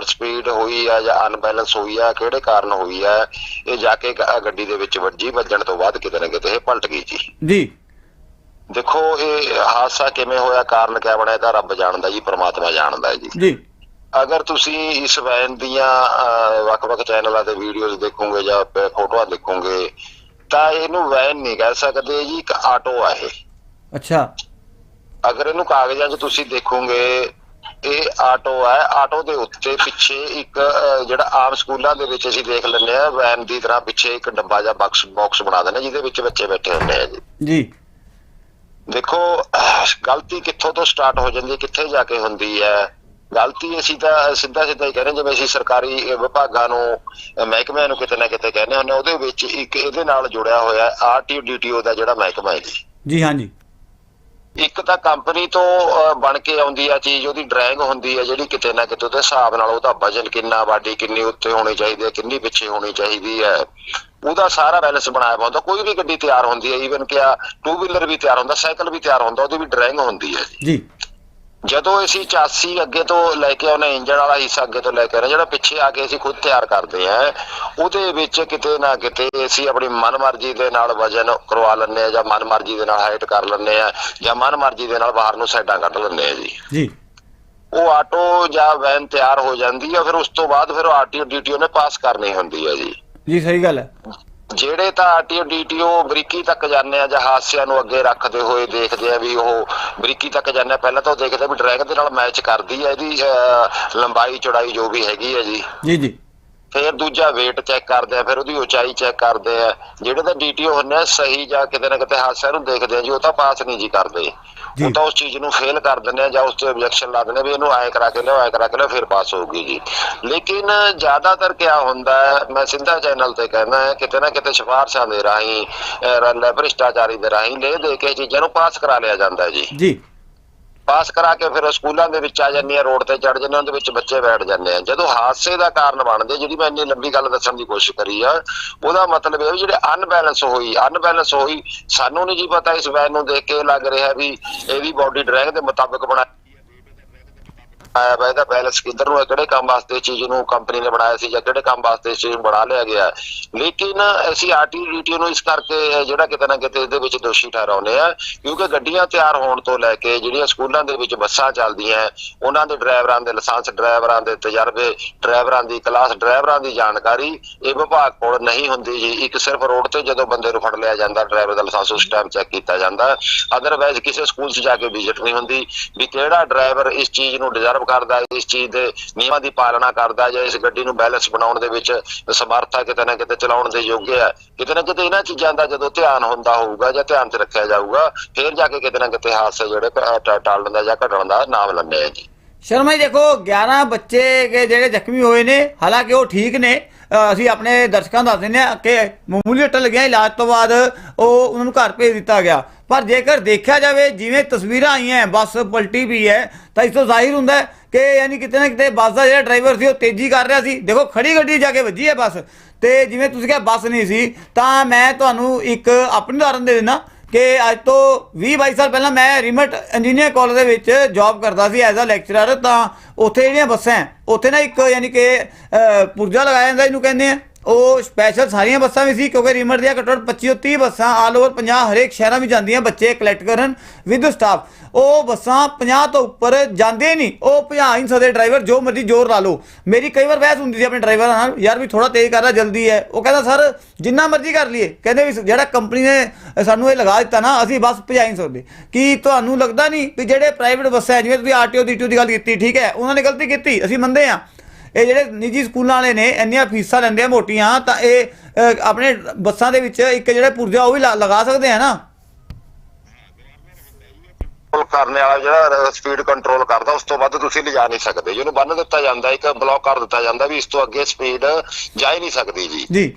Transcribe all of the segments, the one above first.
Over speed ਹੋਈ ਆ ਜਾਂ ਅਨਬੈਲੈਂਸ ਹੋਈ ਆ ਕਿਹੜੇ ਕਾਰਨ ਹੋਈ ਆ ਇਹ ਜਾ ਕੇ ਗੱਡੀ ਦੇ ਵਿੱਚ ਵੱਜੀ ਵੱਜਣ ਤੋਂ ਬਾਅਦ ਕਿਤੇ ਨਾ ਕਿਤੇ ਇਹ ਪਲਟ ਗਈ ਜੀ। ਜੀ। ਦੇਖੋ ਇਹ ਹਾਦਸਾ ਕਿਵੇਂ ਹੋਇਆ ਕਾਰਨ ਕਿਆ ਬਣਿਆ ਇਹਦਾ ਰੱਬ ਜਾਣਦਾ ਜੀ ਪ੍ਰਮਾਤਮਾ ਜਾਣਦਾ ਜੀ। ਜੀ। ਅਗਰ ਤੁਸੀਂ ਇਸ ਵੈਨ ਦੀਆਂ ਵੱਖ-ਵੱਖ ਚੈਨਲਾਂ ਤੇ ਵੀਡੀਓਜ਼ ਦੇਖੋਗੇ ਜਾਂ ਫੋਟੋਆਂ ਦੇਖੋਗੇ ਤਾਂ ਇਹਨੂੰ ਵੈਨ ਨਹੀਂ ਕਹਿ ਸਕਦੇ ਜੀ ਇੱਕ ਆਟੋ ਆ ਇਹ। ਅੱਛਾ। ਅਗਰ ਇਹਨੂੰ ਕਾਗਜ਼ਾਂ 'ਚ ਤੁਸੀਂ ਦੇਖੋਗੇ ਇਹ ਆਟੋ ਹੈ। ਆਟੋ ਦੇ ਉੱਤੇ ਪਿੱਛੇ ਇੱਕ ਜਿਹੜਾ ਆਮ ਸਕੂਲਾਂ ਦੇ ਵਿੱਚ ਅਸੀਂ ਦੇਖ ਲੈਂਦੇ ਆ ਵੈਨ ਦੀ ਤਰ੍ਹਾਂ ਪਿੱਛੇ ਇੱਕ ਡੱਬਾ ਜਾਂ ਬਾਕਸ ਬਾਕਸ ਬਣਾ ਦਿੰਦੇ ਜਿਹਦੇ ਵਿੱਚ ਬੱਚੇ ਬੈਠੇ ਹੁੰਦੇ ਆ ਜੀ। ਜੀ। ਦੇਖੋ ਗਲਤੀ ਕਿੱਥੋਂ ਤੋਂ ਸਟਾਰਟ ਹੋ ਜਾਂਦੀ ਹੈ ਕਿੱਥੇ ਜਾ ਕੇ ਹੁੰਦੀ ਹੈ? ਗਲਤੀ ਅਸੀਂ ਤਾਂ ਸਿੱਧਾ ਸਿੱਧਾ ਹੀ ਕਹਿੰਦੇ ਜਿਵੇਂ ਅਸੀਂ ਸਰਕਾਰੀ ਵਿਭਾਗਾਂ ਨੂੰ ਮਹਿਕਮਿਆਂ ਨੂੰ ਕਿਤੇ ਨਾ ਕਿਤੇ ਕਹਿੰਦੇ ਹੁੰਦੇ ਉਹਦੇ ਵਿੱਚ ਇੱਕ ਇਹਦੇ ਨਾਲ ਜੁੜਿਆ ਹੋਇਆ ਆਰਟੀਓ ਡੀਟੀਓ ਦਾ ਜਿਹੜਾ ਮਹਿਕਮਾ ਹੈ ਜੀ। ਜੀ ਹਾਂਜੀ। ਇੱਕ ਤਾਂ ਕੰਪਨੀ ਤੋਂ ਬਣ ਕੇ ਆਉਂਦੀ ਆ ਚੀਜ਼, ਉਹਦੀ ਡਰਾਇੰਗ ਹੁੰਦੀ ਹੈ ਜਿਹੜੀ ਕਿਤੇ ਨਾ ਕਿਤੇ ਉਹਦੇ ਹਿਸਾਬ ਨਾਲ ਉਹਦਾ ਵਜਨ ਕਿੰਨਾ, ਬਾਡੀ ਕਿੰਨੀ ਉੱਤੇ ਹੋਣੀ ਚਾਹੀਦੀ ਹੈ ਕਿੰਨੀ ਪਿੱਛੇ ਹੋਣੀ ਚਾਹੀਦੀ ਹੈ ਉਹਦਾ ਸਾਰਾ ਬੈਲੈਂਸ ਬਣਾਇਆ ਹੋਇਆ ਹੁੰਦਾ, ਕੋਈ ਵੀ ਗੱਡੀ ਤਿਆਰ ਹੁੰਦੀ ਹੈ ਈਵਨ ਕਿ ਆ ਟੂ ਵੀਲਰ ਵੀ ਤਿਆਰ ਹੁੰਦਾ, ਸਾਈਕਲ ਵੀ ਤਿਆਰ ਹੁੰਦਾ, ਉਹਦੀ ਵੀ ਡਰਾਇੰਗ ਹੁੰਦੀ ਹੈ ਜੀ। ਜਦੋਂ ਅਸੀਂ ਚਾਸੀ ਅੱਗੇ ਤੋਂ ਲੈ ਕੇ ਆਉਨੇ ਇੰਜਨ ਵਾਲਾ ਹਿੱਸਾ ਅੱਗੇ ਤੋਂ ਲੈ ਕੇ ਆਉਨੇ ਜਿਹੜਾ ਪਿੱਛੇ ਆ ਕੇ ਅਸੀਂ ਖੁਦ ਤਿਆਰ ਕਰਦੇ ਆ ਉਹਦੇ ਵਿੱਚ ਕਿਤੇ ਨਾ ਕਿਤੇ ਅਸੀਂ ਆਪਣੀ ਮਨਮਰਜ਼ੀ ਦੇ ਨਾਲ ਵਜਨ ਕਰਵਾ ਲੈਂਦੇ ਆ ਜਾਂ ਮਨਮਰਜ਼ੀ ਦੇ ਨਾਲ ਹਾਈਟ ਕਰ ਲੈਂਦੇ ਆ ਜਾਂ ਮਨਮਰਜ਼ੀ ਦੇ ਨਾਲ ਬਾਹਰ ਨੂੰ ਸਾਈਡਾਂ ਕੱਢ ਲੈਂਦੇ ਆ ਜੀ। ਜੀ। ਉਹ ਆਟੋ ਜਾਂ ਵੈਨ ਤਿਆਰ ਹੋ ਜਾਂਦੀ ਆ ਫਿਰ ਉਸ ਤੋਂ ਬਾਅਦ ਫਿਰ ਆਰਟੀਓ ਡੀਟੀਓ ਨੇ ਪਾਸ ਕਰਨੀ ਹੁੰਦੀ ਹੈ ਜੀ। ਜੀ ਸਹੀ ਗੱਲ ਹੈ। ਜਿਹੜੇ ਤਾਂ ਆਰਟੀਓ ਡੀਟੀਓ ਬਰੀਕੀ ਤੱਕ ਜਾਂਦੇ ਆ ਜਾਂ ਹਾਦਸਿਆਂ ਨੂੰ ਅੱਗੇ ਰੱਖਦੇ ਹੋਏ ਦੇਖਦੇ ਆ ਵੀ ਉਹ ਬਰੀਕੀ ਤੱਕ ਜਾਂਦੇ ਆ ਪਹਿਲਾਂ ਤਾਂ ਉਹ ਦੇਖਦੇ ਆ ਵੀ ਡਰੈਗ ਦੇ ਨਾਲ ਮੈਚ ਕਰਦੀ ਹੈ ਇਹਦੀ ਲੰਬਾਈ ਚੌੜਾਈ ਜੋ ਵੀ ਹੈਗੀ ਹੈ ਜੀ। ਜੀ ਜੀ। ਫਿਰ ਦੂਜਾ weight ਚੈੱਕ ਕਰਦੇ ਆ ਫਿਰ ਉਹਦੀ ਉਚਾਈ ਚੈੱਕ ਕਰਦੇ ਆ। ਜਿਹੜੇ ਤਾਂ ਡੀਟੀਓ ਹੁੰਦੇ ਆ ਸਹੀ ਜਾਂ ਕਿਤੇ ਨਾ ਕਿਤੇ ਹਾਦਸਿਆਂ ਨੂੰ ਦੇਖਦੇ ਆ ਜੀ ਉਹ ਤਾਂ ਪਾਸ ਨਹੀਂ ਜੀ ਕਰਦੇ। ਉਹ ਤਾਂ ਉਸ ਚੀਜ਼ ਨੂੰ ਫੇਲ ਕਰ ਦਿੰਦੇ ਆ ਜਾਂ ਉਸ ਤੇ ਆਬਜੈਕਸ਼ਨ ਲਾ ਦਿੰਦੇ ਵੀ ਇਹਨੂੰ ਐਂ ਕਰਾ ਕੇ ਲਿਓ ਐਂ ਕਰਾ ਕੇ ਲਿਓ ਫਿਰ ਪਾਸ ਹੋਊਗੀ ਜੀ। ਲੇਕਿਨ ਜ਼ਿਆਦਾਤਰ ਕਿਆ ਹੁੰਦਾ ਮੈਂ ਸਿੱਧਾ ਚੈਨਲ ਤੇ ਕਹਿੰਦਾ ਹੈ ਕਿਤੇ ਨਾ ਕਿਤੇ ਸਿਫਾਰਸ਼ਾਂ ਦੇ ਰਾਹੀਂ ਭ੍ਰਿਸ਼ਟਾਚਾਰੀ ਦੇ ਰਾਹੀਂ ਲੈ ਦੇ ਕੇ ਚੀਜ਼ਾਂ ਨੂੰ ਪਾਸ ਕਰਾ ਲਿਆ ਜਾਂਦਾ ਜੀ। ਜੀ। ਪਾਸ ਕਰਾ ਕੇ ਫਿਰ ਸਕੂਲਾਂ ਦੇ ਵਿੱਚ ਆ ਜਾਂਦੀਆਂ ਰੋਡ ਤੇ ਚੜ ਜਾਂਦੇ ਉਹਦੇ ਵਿੱਚ ਬੱਚੇ ਬੈਠ ਜਾਂਦੇ ਆ ਜਦੋਂ ਹਾਦਸੇ ਦਾ ਕਾਰਨ ਬਣਦੇ, ਜਿਹੜੀ ਮੈਂ ਇੰਨੀ ਲੰਬੀ ਗੱਲ ਦੱਸਣ ਦੀ ਕੋਸ਼ਿਸ਼ ਕਰੀ ਆ, ਉਹਦਾ ਮਤਲਬ ਇਹ ਵੀ ਜਿਹੜੇ ਅਨਬੈਲੈਂਸ ਹੋਈ ਅਨਬੈਲੈਂਸ ਹੋਈ, ਸਾਨੂੰ ਨਹੀਂ ਜੀ ਪਤਾ ਇਸ ਵੈਨ ਨੂੰ ਦੇਖ ਕੇ ਲੱਗ ਰਿਹਾ ਵੀ ਇਹਦੀ ਬਾਡੀ ਡਰੈਗ ਦੇ ਮੁਤਾਬਕ ਬਣਾ ਆਇਆ ਵਾ ਇਹਦਾ ਬੈਲੈਂਸ ਕਿੱਧਰ ਨੂੰ ਹੈ, ਕਿਹੜੇ ਕੰਮ ਵਾਸਤੇ ਇਸ ਚੀਜ਼ ਨੂੰ ਕੰਪਨੀ ਨੇ ਬਣਾਇਆ ਸੀ ਜਾਂ ਕਿਹੜੇ ਕੰਮ ਵਾਸਤੇ ਇਸ ਚੀਜ਼ ਨੂੰ ਬਣਾ ਲਿਆ ਗਿਆ ਲੇਕਿਨ ਅਸੀਂ ਆਰਟੀਡੀਟੀ ਨੂੰ ਇਸ ਕਰਕੇ ਜਿਹੜਾ ਕਿਤੇ ਨਾ ਕਿਤੇ ਇਹਦੇ ਵਿੱਚ ਦੋਸ਼ੀ ਠਹਿਰਾਉਂਦੇ ਆ ਕਿਉਂਕਿ ਗੱਡੀਆਂ ਤਿਆਰ ਹੋਣ ਤੋਂ ਲੈ ਕੇ ਜਿਹੜੀਆਂ ਸਕੂਲਾਂ ਦੇ ਵਿੱਚ ਬੱਸਾਂ ਚੱਲਦੀਆਂ ਉਹਨਾਂ ਦੇ ਡਰਾਈਵਰਾਂ ਦੇ ਲਾਇਸੈਂਸ, ਡਰਾਈਵਰਾਂ ਦੇ ਤਜਰਬੇ, ਡਰਾਈਵਰਾਂ ਦੀ ਕਲਾਸ, ਡਰਾਈਵਰਾਂ ਦੀ ਜਾਣਕਾਰੀ ਇਹ ਵਿਭਾਗ ਕੋਲ ਨਹੀਂ ਹੁੰਦੀ ਜੀ। ਇੱਕ ਸਿਰਫ ਰੋਡ ਤੇ ਜਦੋਂ ਬੰਦੇ ਨੂੰ ਫੜ ਲਿਆ ਜਾਂਦਾ, ਡਰਾਈਵਰ ਦਾ ਲਾਇਸੈਂਸ ਉਸ ਟਾਈਮ ਚੈੱਕ ਕੀਤਾ ਜਾਂਦਾ। ਅਦਰਵਾਇਜ਼ ਕਿਸੇ ਸਕੂਲ 'ਚ ਜਾ ਕੇ ਵਿਜ਼ਿਟ ਨਹੀਂ ਹੁੰਦੀ। ਵੀ ਕਿਹੜਾ ਡਰਾਈਵਰ ਇਸ ਚੀਜ਼ ਨੂੰ ਡਿਜ਼ਰਵ ਕਰਦਾ, ਇਸ ਚੀਜ਼ ਦੇ ਨਿਯਮਾਂ ਦੀ ਪਾਲਣਾ ਕਰਦਾ ਜਾਂ ਇਸ ਗੱਡੀ ਨੂੰ ਬੈਲੈਂਸ ਬਣਾਉਣ ਦੇ ਵਿੱਚ ਸਮਰੱਥ ਕਿਤੇ ਨਾ ਕਿਤੇ ਚਲਾਉਣ ਦੇ ਯੋਗ ਹੈ ਕਿਤੇ ਨਾ ਕਿਤੇ ਇਹਨਾਂ ਚੀਜ਼ਾਂ ਦਾ ਜਦੋਂ ਧਿਆਨ ਹੁੰਦਾ ਹੋਊਗਾ ਜਾਂ ਧਿਆਨ 'ਚ ਰੱਖਿਆ ਜਾਊਗਾ, ਫਿਰ ਜਾ ਕੇ ਕਿਤੇ ਨਾ ਕਿਤੇ ਹਾਦਸੇ ਜਿਹੜੇ ਟਾਲਣ ਦਾ ਜਾਂ ਘਟਣ ਦਾ ਨਾਮ ਲੈਂਦੇ ਆ ਜੀ। ਸ਼ਰਮਾ ਜੀ ਦੇਖੋ 11 ਬੱਚੇ ਜਿਹੜੇ ਜ਼ਖਮੀ ਹੋਏ ਨੇ, ਹਾਲਾਂਕਿ ਉਹ ਠੀਕ ਨੇ ਅਸੀਂ ਆਪਣੇ ਦਰਸ਼ਕਾਂ ਨੂੰ ਦੱਸ ਦਿੰਦੇ ਹਾਂ ਕਿ ਮਾਮੂਲੀ ਸੱਟਾਂ ਲੱਗੀਆਂ ਇਲਾਜ ਤੋਂ ਬਾਅਦ ਉਹ ਉਹਨਾਂ ਨੂੰ ਘਰ ਭੇਜ ਦਿੱਤਾ ਗਿਆ। ਪਰ ਜੇਕਰ ਦੇਖਿਆ ਜਾਵੇ, ਜਿਵੇਂ ਤਸਵੀਰਾਂ ਆਈਆਂ, ਬੱਸ ਪਲਟੀ ਵੀ ਹੈ, ਤਾਂ ਇਸ ਤੋਂ ਜ਼ਾਹਿਰ ਹੁੰਦਾ ਹੈ ਕਿ ਯਾਨੀ ਕਿਤੇ ਨਾ ਕਿਤੇ ਬੱਸ ਦਾ ਜਿਹੜਾ ਡਰਾਈਵਰ ਸੀ, ਉਹ ਤੇਜ਼ੀ ਕਰ ਰਿਹਾ ਸੀ। ਦੇਖੋ, ਖੜੀ ਗੱਡੀ ਜਾ ਕੇ ਵੱਜੀ ਹੈ ਬੱਸ। ਤੇ ਜਿਵੇਂ ਤੁਸੀਂ ਕਿਹਾ, ਬੱਸ ਨਹੀਂ ਸੀ, ਤਾਂ ਮੈਂ ਤੁਹਾਨੂੰ ਇੱਕ ਆਪਣੀ ਉਦਾਹਰਨ ਦੇ ਦਿੰਦਾ। ਕਿ ਅੱਜ ਤੋਂ 20 22 ਸਾਲ ਪਹਿਲਾਂ ਮੈਂ ਰਿਮਟ ਇੰਜੀਨੀਅਰ ਕਾਲਜ ਦੇ ਵਿੱਚ ਜੌਬ ਕਰਦਾ ਸੀ ਐਜ਼ ਅ ਲੈਕਚਰਰ ਤਾਂ ਉੱਥੇ ਜਿਹੜੀਆਂ ਬੱਸਾਂ ਉੱਥੇ ਨਾ ਇੱਕ ਯਾਨੀ ਕਿ ਪੁਰਜਾ ਲਗਾਇਆ ਜਾਂਦਾ ਇਹਨੂੰ ਕਹਿੰਦੇ ਆ। ਉਹ ਸਪੈਸ਼ਲ ਸਾਰੀਆਂ ਬੱਸਾਂ ਵੀ ਸੀ, ਕਿਉਂਕਿ ਰਿਮੋਟ ਦੀਆਂ ਘੱਟੋ ਘੱਟ 25 ਤੋਂ 30 ਬੱਸਾਂ ਆਲ ਓਵਰ 50 ਹਰੇਕ ਸ਼ਹਿਰਾਂ ਵਿੱਚ ਜਾਂਦੀਆਂ ਬੱਚੇ ਕਲੈਕਟ ਕਰਨ ਵਿਦ ਸਟਾਫ ਉਹ ਬੱਸਾਂ 50 ਤੋਂ ਉੱਪਰ ਜਾਂਦੇ ਨਹੀਂ। ਉਹ ਭਜਾ ਹੀ ਨਹੀਂ ਸਕਦੇ ਡਰਾਈਵਰ ਜੋ ਮਰਜ਼ੀ ਜ਼ੋਰ ਲਾ ਲਓ। ਮੇਰੀ ਕਈ ਵਾਰ ਬਹਿਸ ਹੁੰਦੀ ਸੀ ਆਪਣੇ ਡਰਾਈਵਰਾਂ ਨਾਲ, ਯਾਰ ਵੀ ਥੋੜਾ ਤੇਜ਼ ਕਰਦਾ ਜਲਦੀ ਹੈ। ਉਹ ਕਹਿੰਦਾ, ਸਰ, ਜਿੰਨਾ ਮਰਜ਼ੀ ਕਰ ਲਈਏ। ਕਹਿੰਦੇ ਵੀ ਜਿਹੜਾ ਕੰਪਨੀ ਨੇ ਸਾਨੂੰ ਇਹ ਲਗਾ ਦਿੱਤਾ ਨਾ, ਅਸੀਂ ਬੱਸ ਭਜਾ ਹੀ ਨਹੀਂ ਸਕਦੇ। ਕੀ ਤੁਹਾਨੂੰ ਲੱਗਦਾ ਨਹੀਂ ਵੀ ਜਿਹੜੇ ਪ੍ਰਾਈਵੇਟ ਬੱਸਾਂ ਹੈ, ਜਿਵੇਂ ਤੁਸੀਂ ਆਰਟੀਓ ਦੀ ਦੀ ਗੱਲ ਕੀਤੀ, ਠੀਕ ਹੈ, ਉਹਨਾਂ ਨੇ ਗਲਤੀ ਕੀਤੀ? ਅਸੀਂ ਮੰਨਦੇ ਹਾਂ। ਇਹ ਜਿਹੜੇ ਨਿੱਜੀ ਸਕੂਲਾਂ ਵਾਲੇ ਨੇ, ਇੰਨੀਆਂ ਫੀਸਾਂ ਲੈਂਦੇ ਆ ਮੋਟੀਆਂ, ਤਾਂ ਇਹ ਆਪਣੇ ਬੱਸਾਂ ਦੇ ਵਿੱਚ ਇੱਕ ਜਿਹੜੇ ਪੁਰਜਾ, ਉਹ ਵੀ ਲਾ- ਲਗਾ ਸਕਦੇ ਆ ਨਾ। ਕੰਟਰੋਲ ਕਰਨ ਵਾਲਾ ਜਿਹੜਾ ਸਪੀਡ ਕੰਟਰੋਲ ਕਰਦਾ ਉਸ ਤੋਂ ਵੱਧ ਤੁਸੀਂ ਲਿਜਾ ਨਹੀਂ ਸਕਦੇ। ਜਿਹਨੂੰ ਬੰਨ ਦਿੱਤਾ ਜਾਂਦਾ ਇੱਕ ਬਲੌਕ ਕਰ ਦਿੱਤਾ ਜਾਂਦਾ ਵੀ ਇਸ ਤੋਂ ਅੱਗੇ ਸਪੀਡ ਜਾ ਹੀ ਨਹੀਂ ਸਕਦੀ ਜੀ। ਜੀ।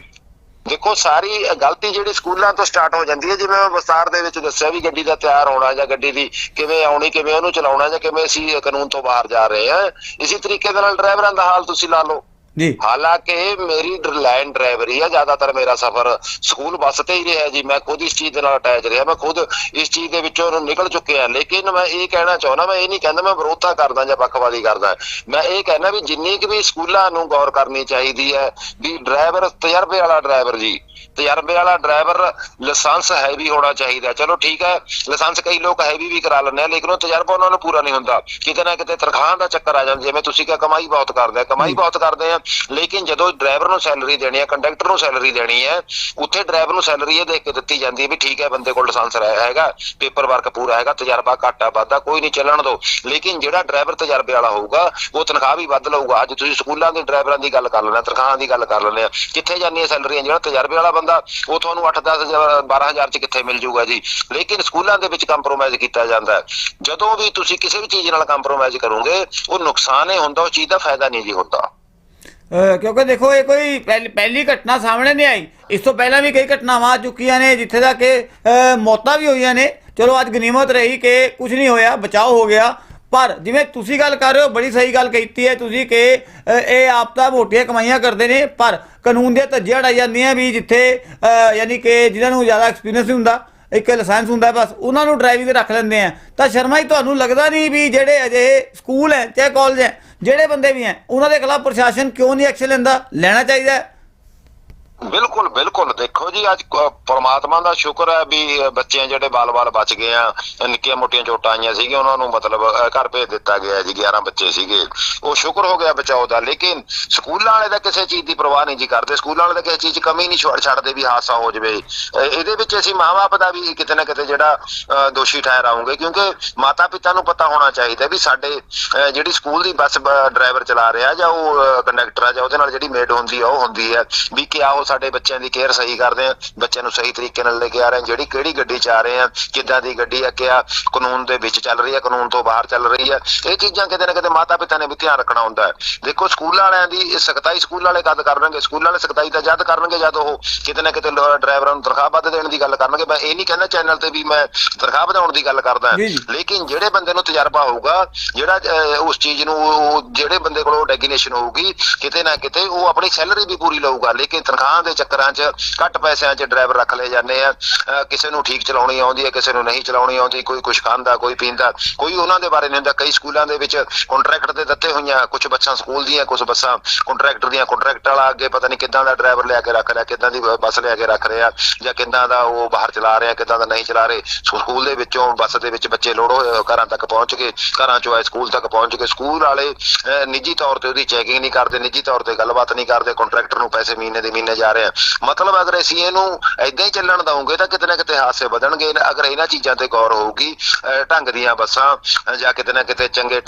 ਦੇਖੋ ਸਾਰੀ ਗਲਤੀ ਜਿਹੜੀ ਸਕੂਲਾਂ ਤੋਂ ਸਟਾਰਟ ਹੋ ਜਾਂਦੀ ਹੈ ਜਿਵੇਂ ਮੈਂ ਵਿਸਤਾਰ ਦੇ ਵਿੱਚ ਦੱਸਿਆ ਵੀ ਗੱਡੀ ਦਾ ਤਿਆਰ ਹੋਣਾ ਜਾਂ ਗੱਡੀ ਦੀ ਕਿਵੇਂ ਆਉਣੀ ਕਿਵੇਂ ਉਹਨੂੰ ਚਲਾਉਣਾ ਜਾਂ ਕਿਵੇਂ ਅਸੀਂ ਕਾਨੂੰਨ ਤੋਂ ਬਾਹਰ ਜਾ ਰਹੇ ਹਾਂ ਇਸੇ ਤਰੀਕੇ ਦੇ ਨਾਲ ਡਰਾਈਵਰਾਂ ਦਾ ਹਾਲ ਤੁਸੀਂ ਲਾ ਲਓ। ਜੀ। ਹਾਲਾਂਕਿ ਮੇਰੀ ਲਾਈਨ ਡਰਾਈਵਰੀ ਆ, ਜ਼ਿਆਦਾਤਰ ਮੇਰਾ ਸਫ਼ਰ ਸਕੂਲ ਬੱਸ ਤੇ ਹੀ ਰਿਹਾ ਜੀ। ਮੈਂ ਖੁਦ ਇਸ ਚੀਜ਼ ਦੇ ਨਾਲ ਅਟੈਚ ਰਿਹਾ, ਮੈਂ ਖੁਦ ਇਸ ਚੀਜ਼ ਦੇ ਵਿੱਚੋਂ ਨਿਕਲ ਚੁੱਕਿਆ। ਲੇਕਿਨ ਮੈਂ ਇਹ ਕਹਿਣਾ ਚਾਹੁੰਦਾ, ਮੈਂ ਇਹ ਨਹੀਂ ਕਹਿੰਦਾ ਮੈਂ ਵਿਰੋਧਤਾ ਕਰਦਾ ਜਾਂ ਪੱਖਵਾਦੀ ਕਰਦਾ। ਮੈਂ ਇਹ ਕਹਿੰਦਾ ਵੀ ਜਿੰਨੀ ਕੁ ਵੀ ਸਕੂਲਾਂ ਨੂੰ ਗੌਰ ਕਰਨੀ ਚਾਹੀਦੀ ਹੈ, ਵੀ ਡਰਾਈਵਰ, ਤਜਰਬੇ ਵਾਲਾ ਡਰਾਈਵਰ ਜੀ ਤਜਰਬੇ ਵਾਲਾ ਡਰਾਈਵਰ ਲਾਇਸੈਂਸ ਹੈਵੀ ਹੋਣਾ ਚਾਹੀਦਾ ਚਲੋ ਠੀਕ ਹੈ ਲਾਇਸੈਂਸ ਕਈ ਲੋਕ ਹੈਵੀ ਵੀ ਕਰਾ ਲੈਂਦੇ ਆ ਲੇਕਿਨ ਉਹ ਤਜਰਬਾ ਉਹਨਾਂ ਨੂੰ ਪੂਰਾ ਨਹੀਂ ਹੁੰਦਾ। ਕਿਤੇ ਨਾ ਕਿਤੇ ਤਨਖਾਹ ਦਾ ਚੱਕਰ ਆ ਜਾਂਦਾ ਜਿਵੇਂ ਤੁਸੀਂ ਕਿਹਾ ਕਮਾਈ ਬਹੁਤ ਕਰਦੇ ਆ। ਕਮਾਈ ਬਹੁਤ ਕਰਦੇ ਆ ਲੇਕਿਨ ਜਦੋਂ ਡਰਾਈਵਰ ਨੂੰ ਸੈਲਰੀ ਦੇਣੀ ਹੈ ਕੰਡਕਟਰ ਨੂੰ ਸੈਲਰੀ ਦੇਣੀ ਹੈ ਉੱਥੇ ਡਰਾਈਵਰ ਨੂੰ ਸੈਲਰੀ ਇਹ ਦੇਖ ਕੇ ਦਿੱਤੀ ਜਾਂਦੀ ਹੈ ਵੀ ਠੀਕ ਹੈ ਬੰਦੇ ਕੋਲ ਲਾਇਸੈਂਸ ਹੈ- ਹੈਗਾ ਪੇਪਰ ਵਰਕ ਪੂਰਾ ਹੈਗਾ ਤਜਰਬਾ ਘੱਟ ਆ ਵਾਧਾ ਕੋਈ ਨਹੀਂ ਚੱਲਣ ਦੋ। ਲੇਕਿਨ ਜਿਹੜਾ ਡਰਾਈਵਰ ਤਜਰਬੇ ਵਾਲਾ ਹੋਊਗਾ ਉਹ ਤਨਖਾਹ ਵੀ ਵੱਧ ਲਊਗਾ। ਅੱਜ ਤੁਸੀਂ ਸਕੂਲਾਂ ਦੇ ਡਰਾਈਵਰਾਂ ਦੀ ਗੱਲ ਕਰ ਲੈਣਾ ਤਨਖਾਹਾਂ ਦੀ ਗੱਲ ਕਰ ਲੈਂਦੇ ਆ। ਕਿੱਥੇ ਜਾਂਦੀਆਂ ਸੈਲਰੀਆਂ ਜਿਹੜਾ ਤਜਰਬੇ ਵਾਲਾ ਬੰਦਾ, ਉਹ ਤੁਹਾਨੂੰ 8-10 12000 ਚ ਕਿੱਥੇ ਮਿਲ ਜਾਊਗਾ ਜੀ। ਲੇਕਿਨ ਸਕੂਲਾਂ ਦੇ ਵਿੱਚ ਕੰਪਰੋਮਾਈਜ਼ ਕੀਤਾ ਜਾਂਦਾ ਜਦੋਂ ਵੀ ਤੁਸੀਂ ਕਿਸੇ ਵੀ ਚੀਜ਼ ਨਾਲ ਕੰਪਰੋਮਾਈਜ਼ ਕਰੋਗੇ, ਉਹ ਨੁਕਸਾਨ ਹੀ ਹੁੰਦਾ, ਉਸ ਚੀਜ਼ ਦਾ ਫਾਇਦਾ ਨਹੀਂ ਜੀ ਹੁੰਦਾ। ਕਿਉਂਕਿ ਦੇਖੋ, ਇਹ ਕੋਈ ਪਹਿਲੀ ਘਟਨਾ ਸਾਹਮਣੇ ਨਹੀਂ ਆਈ। ਇਸ ਤੋਂ ਪਹਿਲਾਂ ਵੀ ਕਈ ਘਟਨਾਵਾਂ ਆ ਚੁੱਕੀਆਂ ਨੇ, ਜਿੱਥੇ ਦਾ ਕਿ ਮੌਤਾਂ ਵੀ ਹੋਈਆਂ ਨੇ। ਚਲੋ, ਅੱਜ ਗਨੀਮਤ ਰਹੀ ਕਿ ਕੁਝ ਨਹੀਂ ਹੋਇਆ ਬਚਾਓ ਹੋ ਗਿਆ। ਪਰ ਜਿਵੇਂ ਤੁਸੀਂ ਗੱਲ ਕਰ ਰਹੇ ਹੋ, ਬੜੀ ਸਹੀ ਗੱਲ ਕੀਤੀ ਹੈ ਤੁਸੀਂ ਕਿ ਇਹ ਆਪ ਤਾਂ ਮੋਟੀਆਂ ਕਮਾਈਆਂ ਕਰਦੇ ਨੇ, ਪਰ ਕਾਨੂੰਨ ਦੀਆਂ ਧੱਜੀਆਂ ਉਡਾਈ ਜਾਂਦੀਆਂ ਵੀ ਜਿੱਥੇ ਯਾਨੀ ਕਿ ਜਿਨ੍ਹਾਂ ਨੂੰ ਜ਼ਿਆਦਾ ਐਕਸਪੀਰੀਅੰਸ ਨਹੀਂ ਹੁੰਦਾ, ਇੱਕ ਲਾਇਸੈਂਸ ਹੁੰਦਾ ਬਸ, ਉਹਨਾਂ ਨੂੰ ਡਰਾਈਵਿੰਗ ਰੱਖ ਲੈਂਦੇ ਆ। ਤਾਂ ਸ਼ਰਮਾ ਜੀ, ਤੁਹਾਨੂੰ ਲੱਗਦਾ ਨਹੀਂ ਵੀ ਜਿਹੜੇ ਅਜੇ ਸਕੂਲ ਹੈ, ਚਾਹੇ ਕਾਲਜ ਹੈ, ਜਿਹੜੇ ਬੰਦੇ ਵੀ ਹੈ, ਉਹਨਾਂ ਦੇ ਖਿਲਾਫ ਪ੍ਰਸ਼ਾਸਨ ਕਿਉਂ ਨਹੀਂ ਐਕਸ਼ਨ ਲੈਂਦਾ? ਲੈਣਾ ਚਾਹੀਦਾ ਬਿਲਕੁਲ ਬਿਲਕੁਲ। ਦੇਖੋ ਜੀ ਅੱਜ ਕ- ਪ੍ਰਮਾਤਮਾ ਦਾ ਸ਼ੁਕਰ ਹੈ ਵੀ ਬੱਚੇ ਜਿਹੜੇ ਬਾਲ-ਬਾਲ ਬਚ ਗਏ ਆ। ਨਿੱਕੀਆਂ ਮੋਟੀਆਂ ਚੋਟਾਂ ਆਈਆਂ ਸੀਗੀਆਂ ਉਹਨਾਂ ਨੂੰ ਮਤਲਬ ਘਰ ਭੇਜ ਦਿੱਤਾ ਗਿਆ ਜੀ 11 ਬੱਚੇ ਸੀਗੇ। ਉਹ ਸ਼ੁਕਰ ਹੋ ਗਿਆ ਬਚਾਓ ਦਾ ਲੇਕਿਨ ਸਕੂਲਾਂ ਵਾਲੇ ਤਾਂ ਕਿਸੇ ਚੀਜ਼ ਦੀ ਪਰਵਾਹ ਨਹੀਂ ਜੀ ਕਰਦੇ। ਸਕੂਲਾਂ ਵਾਲੇ ਤਾਂ ਕਿਸੇ ਚੀਜ਼ 'ਚ ਕਮੀ ਨਹੀਂ ਛੱਡ ਛੱਡਦੇ ਵੀ ਹਾਦਸਾ ਹੋ ਜਾਵੇ। ਇਹਦੇ ਵਿੱਚ ਅਸੀਂ ਮਾਂ-ਬਾਪ ਦਾ ਵੀ ਕਿਤੇ ਨਾ ਕਿਤੇ ਜਿਹੜਾ ਅ, ਦੋਸ਼ੀ ਠਹਿਰਾਉਂਗੇ ਕਿਉਂਕਿ ਮਾਤਾ-ਪਿਤਾ ਨੂੰ ਪਤਾ ਹੋਣਾ ਚਾਹੀਦਾ ਵੀ ਸਾਡੇ ਜਿਹੜੀ ਸਕੂਲ ਦੀ ਬੱਸ ਡਰਾਈਵਰ ਚਲਾ ਰਿਹਾ ਜਾਂ ਉਹ ਕੰਡਕਟਰ ਆ ਜਾਂ ਉਹਦੇ ਨਾਲ ਜਿਹੜੀ ਮੇਡ ਹੁੰਦੀ ਆ ਉਹ ਹੁੰਦੀ ਹੈ ਵੀ ਕਿਆ ਉਹ ਸਾਡੇ ਬੱਚਿਆਂ ਦੀ ਕੇਅਰ ਸਹੀ ਕਰਦੇ ਆ ਬੱਚਿਆਂ ਨੂੰ ਸਹੀ ਤਰੀਕੇ ਨਾਲ ਲੈ ਕੇ ਆ ਰਹੇ ਆ ਜਿਹੜੀ ਕਿਹੜੀ ਗੱਡੀ ਚ ਆ ਰਹੇ ਆ ਕਿੱਦਾਂ ਦੀ ਗੱਡੀ ਆ ਕਿਆ ਕਾਨੂੰਨ ਦੇ ਵਿੱਚ ਚੱਲ ਰਹੀ ਹੈ ਕਾਨੂੰਨ ਤੋਂ ਬਾਹਰ ਚੱਲ ਰਹੀ ਹੈ ਇਹ ਚੀਜ਼ਾਂ ਕਿਤੇ ਨਾ ਕਿਤੇ ਮਾਤਾ ਪਿਤਾ ਨੇ ਵੀ ਧਿਆਨ ਰੱਖਣਾ ਹੁੰਦਾ ਹੈ। ਦੇਖੋ ਸਕੂਲ ਵਾਲਿਆਂ ਦੀ ਸਖਤਾਈ ਸਕੂਲ ਵਾਲੇ ਕਦ ਕਰਨਗੇ? ਸਕੂਲ ਵਾਲੇ ਸਖਤਾਈ ਤਾਂ ਜਦ ਕਰਨਗੇ ਜਦ ਉਹ ਕਿਤੇ ਨਾ ਕਿਤੇ ਡਰਾਈਵਰਾਂ ਨੂੰ ਤਨਖਾਹ ਵੱਧ ਦੇਣ ਦੀ ਗੱਲ ਕਰਨਗੇ। ਮੈਂ ਇਹ ਨਹੀਂ ਕਹਿੰਦਾ ਚੈਨਲ ਤੇ ਵੀ ਮੈਂ ਤਨਖਾਹ ਵਧਾਉਣ ਦੀ ਗੱਲ ਕਰਦਾ। ਲੇਕਿਨ ਜਿਹੜੇ ਬੰਦੇ ਨੂੰ ਤਜਰਬਾ ਹੋਊਗਾ ਜਿਹੜਾ ਉਸ ਚੀਜ਼ ਨੂੰ ਜਿਹੜੇ ਬੰਦੇ ਕੋਲ ਡੈਗਨੇਸ਼ਨ ਹੋਊਗੀ ਕਿਤੇ ਨਾ ਕਿਤੇ ਉਹ ਆਪਣੀ ਸੈਲਰੀ ਵੀ ਪੂਰੀ ਲਊਗਾ। ਲੇਕਿਨ ਤਨਖਾਹ ਦੇ ਚੱਕਰਾਂ 'ਚ ਘੱਟ ਪੈਸਿਆਂ 'ਚ ਡਰਾਈਵਰ ਰੱਖ ਲਏ ਜਾਂਦੇ ਆ। ਕਿਸੇ ਨੂੰ ਠੀਕ ਚਲਾਉਣੀ ਆਉਂਦੀ ਹੈ ਕਿਸੇ ਨੂੰ ਨਹੀਂ ਚਲਾਉਣੀ ਆਉਂਦੀ ਕੋਈ ਕੁਝ ਖਾਂਦਾ ਕੋਈ ਪੀਂਦਾ। ਕੋਈ ਉਹਨਾਂ ਦੇ ਬਾਰੇ ਨਹੀਂ ਹੁੰਦਾ। ਕਈ ਸਕੂਲਾਂ ਦੇ ਵਿੱਚ ਕੰਟਰੈਕਟ ਤੇ ਦਿੱਤੇ ਹੋਈਆਂ ਕੁਝ ਬੱਸਾਂ ਸਕੂਲ ਦੀਆਂ ਕੁਝ ਬੱਸਾਂ ਕੰਟਰੈਕਟਰ ਦੀਆਂ। ਕੰਟਰੈਕਟ ਵਾਲਾ ਅੱਗੇ ਪਤਾ ਨਹੀਂ ਕਿੱਦਾਂ ਦਾ ਡਰਾਈਵਰ ਲਿਆ ਕੇ ਰੱਖ ਰਿਹਾ ਕਿੱਦਾਂ ਦੀ ਬੱਸ ਲਿਆ ਕੇ ਰੱਖ ਰਿਹਾ ਜਾਂ ਕਿੱਦਾਂ ਦਾ ਉਹ ਬਾਹਰ ਚਲਾ ਰਿਹਾ ਕਿੱਦਾਂ ਦਾ ਨਹੀਂ ਚਲਾ ਰਹੇ। ਸਕੂਲ ਦੇ ਵਿੱਚੋਂ ਬੱਸ ਦੇ ਵਿੱਚ ਬੱਚੇ ਲੋੜ ਹੋਏ ਘਰਾਂ ਤੱਕ ਪਹੁੰਚ ਕੇ ਘਰਾਂ ਚੋਂ ਆਏ ਸਕੂਲ ਤੱਕ ਪਹੁੰਚ ਕੇ ਸਕੂਲ ਵਾਲੇ ਅਹ, ਨਿੱਜੀ ਤੌਰ ਤੇ ਉਹਦੀ ਚੈਕਿੰਗ ਨਹੀਂ ਕਰਦੇ ਨਿੱਜੀ ਤੌਰ ਤੇ ਗੱਲਬਾਤ ਨਹੀਂ ਕਰਦੇ। ਕੰਟਰੈਕਟਰ ਨੂੰ ਪੈਸੇ ਮਹੀਨੇ ਦੇ ਮਹੀਨੇ ਜਾ ਰਹੇ। ਮਤਲਬ ਅਗਰ ਅਸੀਂ ਇਹਨੂੰ ਐਦਾਂ ਹੀ ਚੱਲਣ ਦਵਾਂਗੇ ਤਾਂ ਕਿਤੇ ਨਾ ਕਿਤੇ ਹਾਦਸੇ ਵਧਣਗੇ। ਅਗਰ ਇਹਨਾਂ ਚੀਜ਼ਾਂ ਤੇ ਗੌਰ ਹੋਊਗੀ ਢੰਗ ਦੀਆਂ ਬੱਸਾਂ ਜਾਂ ਕਿਤੇ ਨਾ ਕਿਤੇ ਚੰਗੇ